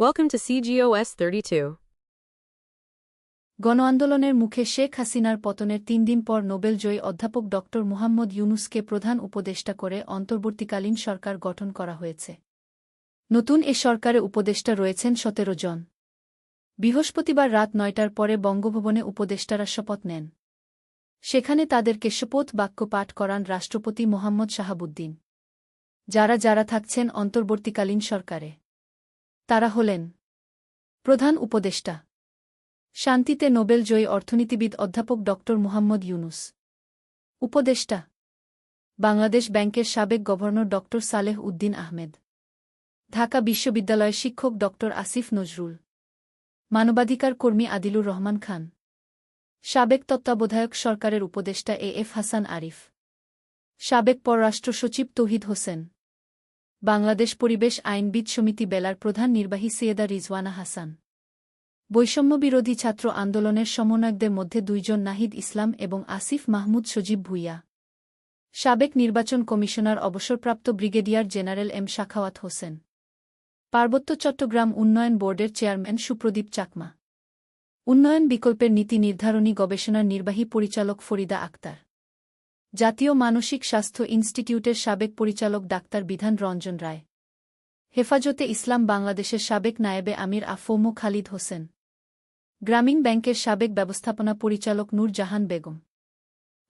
Welcome to CGOS 32. গণ আন্দোলনের মুখে শেখ হাসিনার পতনের তিন দিন পর নোবেলজয়ী অধ্যাপক ড. মুহাম্মদ ইউনুসকে প্রধান উপদেষ্টা করে অন্তর্বর্তীকালীন সরকার গঠন করা হয়েছে। নতুন এ সরকারে উপদেষ্টা রয়েছেন সতেরো জন। বৃহস্পতিবার রাত নয়টার পরে বঙ্গভবনে উপদেষ্টারা শপথ নেন। সেখানে তাদেরকে শপথ বাক্য পাঠ করান রাষ্ট্রপতি মোহাম্মদ শাহাবুদ্দিন। যারা যারা থাকছেন অন্তর্বর্তীকালীন সরকারে। তারা হলেন প্রধান উপদেষ্টা। শান্তিতে নোবেলজয়ী অর্থনীতিবিদ অধ্যাপক ড. মুহাম্মদ ইউনুস। উপদেষ্টা। বাংলাদেশ ব্যাংকের সাবেক গভর্নর ড. সালেহ উদ্দিন আহমেদ। ঢাকা বিশ্ববিদ্যালয়ের শিক্ষক ড. আসিফ নজরুল। মানবাধিকার কর্মী আদিলুর রহমান খান। সাবেক তত্ত্বাবধায়ক সরকারের উপদেষ্টা এ এফ হাসান আরিফ। সাবেক পররাষ্ট্র সচিব তৌহিদ হোসেন। বাংলাদেশ পরিবেশ আইনবিদ সমিতি বেলার প্রধান নির্বাহী সৈয়দা রিজওয়ানা হাসান। বৈষম্যবিরোধী ছাত্র আন্দোলনের সমন্বয়কদের মধ্যে দুইজন নাহিদ ইসলাম এবং আসিফ মাহমুদ সজীব ভুইয়া। সাবেক নির্বাচন কমিশনার অবসরপ্রাপ্ত brigadier general M Shakhawat Hossain. পার্বত্য চট্টগ্রাম উন্নয়ন বোর্ডের চেয়ারম্যান সুপ্রদীপ চাকমা। উন্নয়ন বিকল্পের নীতি নির্ধারণী গবেষণার নির্বাহী পরিচালক ফরিদা আক্তার। জাতীয় মানসিক স্বাস্থ্য ইনস্টিটিউটের সাবেক পরিচালক ডাক্তার বিধান রঞ্জন রায়। হেফাজতে ইসলাম বাংলাদেশের সাবেক নায়েবে আমির আফৌমো খালিদ হোসেন। গ্রামীণ ব্যাংকের সাবেক ব্যবস্থাপনা পরিচালক নূর জাহান বেগম।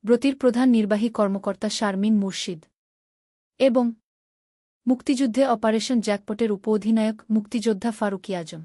ব্রতির প্রধান নির্বাহী কর্মকর্তা শারমিন মুর্শিদ। এবং মুক্তিযুদ্ধে অপারেশন জ্যাকপটের উপ অধিনায়ক মুক্তিযোদ্ধা ফারুকি আজম।